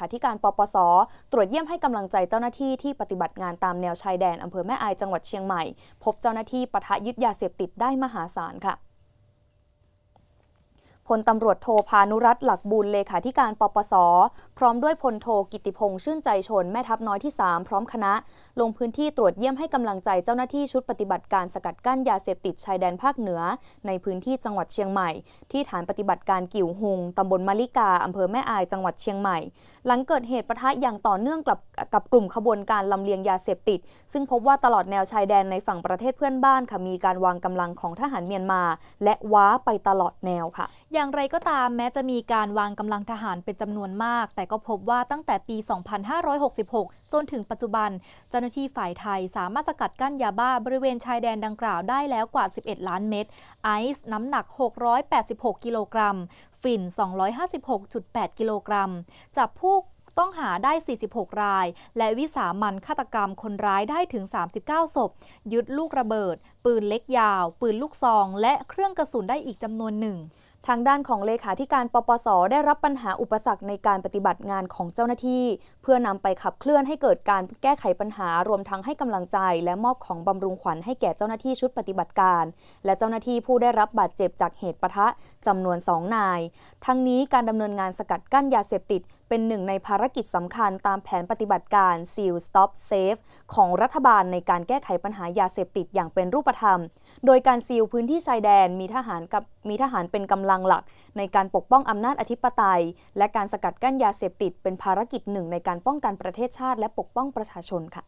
ขาธิการปปส ตรวจเยี่ยมให้กำลังใจเจ้าหน้าที่ที่ปฏิบัติงานตามแนวชายแดนอำเภอแม่อายจังหวัดเชียงใหม่ พบเจ้าหน้าที่ปะทะยึดยาเสพติดได้มหาศาลค่ะ พลตำรวจโทพานุรัตน์หลักบุญเลขาธิการปปส พร้อมด้วยพลโทกิติพงษ์ชื่นใจชนแม่ทัพน้อยที่ 3 พร้อมคณะ ลงพื้นที่ตรวจเยี่ยมให้กำลังใจเจ้าหน้าที่ชุดปฏิบัติการสกัดกั้นยาเสพติดชายแดนภาคเหนือ ในพื้นที่จังหวัดเชียงใหม่ ที่ฐานปฏิบัติการกิ่วหุงตำบลมะลิกาอำเภอแม่อายจังหวัดเชียงใหม่ หลังเกิดเหตุประทะอย่างต่อเนื่องกับกับกลุ่มขบวนการลำเลียงยาเสพติด ซึ่งพบว่าตลอดแนวชายแดนในฝั่งประเทศเพื่อนบ้านค่ะมีการวางกำลังของทหารเมียนมา และว้าไปตลอดแนวค่ะอย่างไรก็ตามแม้จะมีการวางกำลังทหารเป็นจำนวนมาก แต่ก็พบว่าตั้งแต่ปี 2566 จนถึงปัจจุบัน เจ้าหน้าที่ฝ่ายไทยสามารถสกัดกั้นยาบ้าบริเวณชายแดนดังกล่าวได้แล้วกว่า 11 ล้านเม็ดไอซ์น้ำหนัก 686 กิโลกรัม ฝิ่น 256.8 กิโลกรัม จับผู้ต้องหาได้ 46 ราย และวิสามันฆาตกรรมคนร้ายได้ถึง 39 ศพ ยึดลูกระเบิด ปืนเล็กยาว ปืนลูกซอง และเครื่องกระสุนได้อีกจำนวนหนึ่ง ทางด้านของเลขาธิการปปส ได้รับปัญหาอุปสรรคในการปฏิบัติงานของเจ้าหน้าที่ เพื่อนำไปขับเคลื่อนให้เกิดการแก้ไขปัญหารวมทั้งให้กำลังใจ และมอบของบำรุงขวัญให้แก่เจ้าหน้าที่ชุดปฏิบัติการ และเจ้าหน้าที่ผู้ได้รับบาดเจ็บจากเหตุปะทะจำนวนสองนาย ทั้งนี้การดำเนินงานสกัดกั้นยาเสพติด เป็นหนึ่งในภารกิจสำคัญตามแผนปฏิบัติการ Seal Stop Safe ของรัฐบาลในการแก้ไขปัญหายาเสพติดอย่างเป็นรูปธรรม โดยการซีลพื้นที่ชายแดนมีทหารกับมีทหารเป็นกำลังหลัก ในการปกป้องอำนาจอธิปไตย และการสกัดกั้นยาเสพติดเป็นภารกิจหนึ่งในการป้องกันประเทศชาติ และปกป้องประชาชนค่ะ